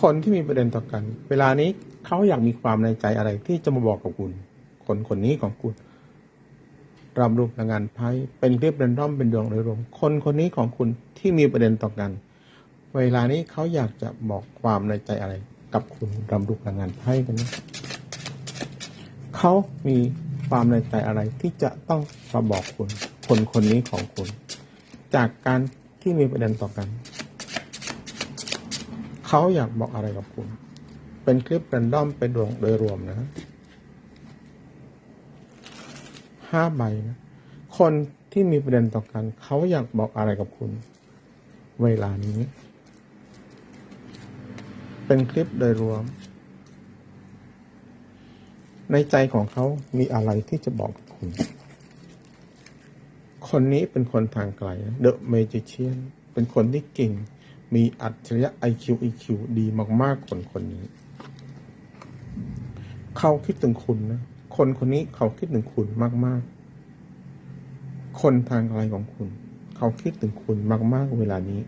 คนที่มีประเด็นต่อกัน เวลานี้เขาอยากมีความในใจอะไรที่จะมาบอกกับคุณ คนคนนี้ของคุณรำรูปงงานไพ่เป็นคลิปเรนดอมเป็นดวงโดยรวม คนคนนี้ของคุณที่มีประเด็นต่อกัน เวลานี้เขาอยากจะบอกความในใจอะไร กับคุณรำรูปพลังงานไพ่กันนะเขามีความในใจอะไรที่จะต้องมาบอกคุณ คนคนนี้ของคุณ จากการที่มีประเด็นต่อกัน เขาอยากบอกอะไรกับคุณ เป็นคลิปแรนดอมเป็นดวงโดยรวมนะห้าใบนะคนที่มีประเด็นต่อกัน เขาอยากบอกอะไรกับคุณ เวลานี้ เป็นคลิปโดยรวม ในใจของเขามีอะไรที่จะบอกกับคุณ คนนี้เป็นคนทางไกลเดอะเมจิเชียนเป็นคนที่เก่ง มีอัจฉริยะ IQ EQ ดีมากๆคนคนนี้ เขาคิดถึงคุณนะ คนคนนี้เขาคิดถึงคุณมาก ๆ คนทางไกลของคุณ เขาคิดถึงคุณมาก ๆ เวลานี้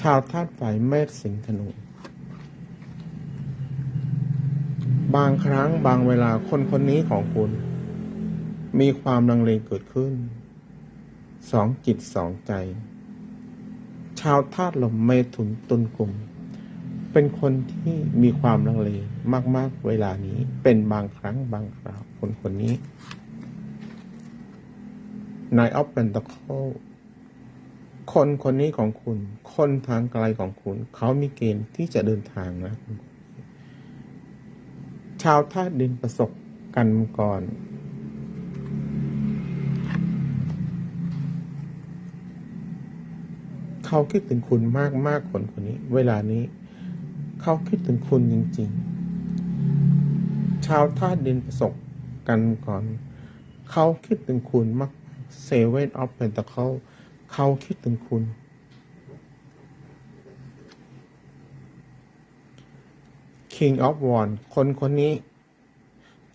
ชาวธาตุไฟเมษสิงห์ธนูบางครั้งบางเวลาคนคนนี้ของคุณ มีความลังเลเกิดขึ้น สองจิตสองใจ ชาวธาตุลมเมถุนตุลกลุ่ม เป็นคนที่มีความลังเลมาก ๆ เวลานี้เป็นบางครั้งบางคราวคนคนนี้นายออฟเป็นตะโคคนคนนี้ของคุณ คนทางไกลของคุณ เขามีเกณฑ์ที่จะเดินทางนะชาวธาตุดินประสบกันก่อน เขาคิดถึงคุณมากมากคนคนนี้ เวลานี้ เขาคิดถึงคุณจริง ๆ ชาวธาตุดินประสบกันก่อน เขาคิดถึงคุณมากเซเว่นออฟเพนตะเขาเขาคิดถึงคุณ King of w a n d คนคนนี้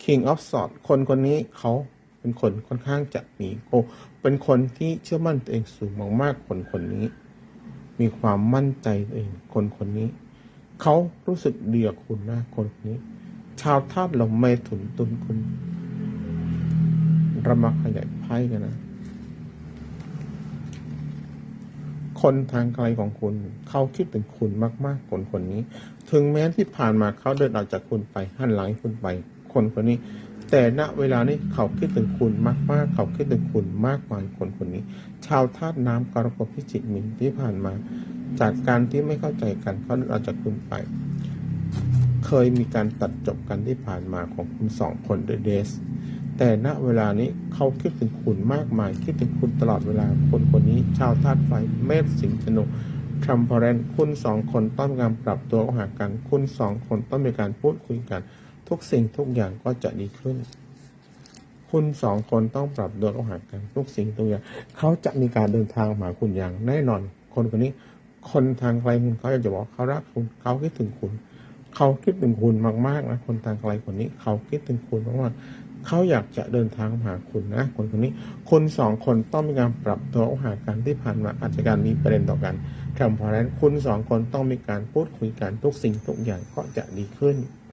King of Sword คนคนนี้เขาเป็นคนค่อนข้างจะมีโกเป็นคนที่เชื่อมั่นตัวเองสูงมากๆคนคนนี้ มีความมั่นใจตัวเองคนคนนี้ เขารู้สึกเดีกับคุณนะคนคนนี้ ชาวธาตุลมเมถุนตุลคุณรามาขยายไพ่กันนะ คนทางไกลของคุณ เขาคิดถึงคุณมากๆ คนคนนี้ ถึงแม้ที่ผ่านมาเขาเดินออกจากคุณไปหันหลังคุณไป คนคนนี้ แต่ณเวลานี้เขาคิดถึงคุณมาก ๆ เขาคิดถึงคุณมากมาคนคนนี้ ชาวธาตุน้ำกรกฎพิจิกมินที่ผ่านมา จากการที่ไม่เข้าใจกันเขาเดินออกจากคุณไป เคยมีการตัดจบกันที่ผ่านมาของคุณสองคนเดเดสแต่ณเวลานี้เขาคิดถึงคุณมากมาย คิดถึงคุณตลอดเวลาคนคนนี้ ชาวธาตุไฟเมษสิงห์ธนูทรัมพอรนคุณสองคนต้องมีการปรับตัวเข้าหากัน คุณสองคนต้องมีการพูดคุยกัน ทุกสิ่งทุกอย่างก็จะดีขึ้น คุณสองคนต้องปรับตัวเข้าหากัน ทุกสิ่งทุกอย่าง เขาจะมีการเดินทางมาคุณอย่างแน่นอน คนคนนี้ คนทางไกลคุณเขาอยากจะบอกเขารักคุณ เขาคิดถึงคุณ เขาคิดถึงคุณมากๆนะคนทางไกลคนนี้ เขาคิดถึงคุณมากๆเขาอยากจะเดินทางมาหาคุณนะ คนคนนี้ คนสองคนต้องมีการปรับตัวเข้าหากันที่ผ่านมาอาจจะการมีประเด็นต่อกันทำเพราะฉะนั้นคุณสองคนต้องมีการพูดคุยกันทุกสิ่งทุกอย่างก็จะดีขึ้น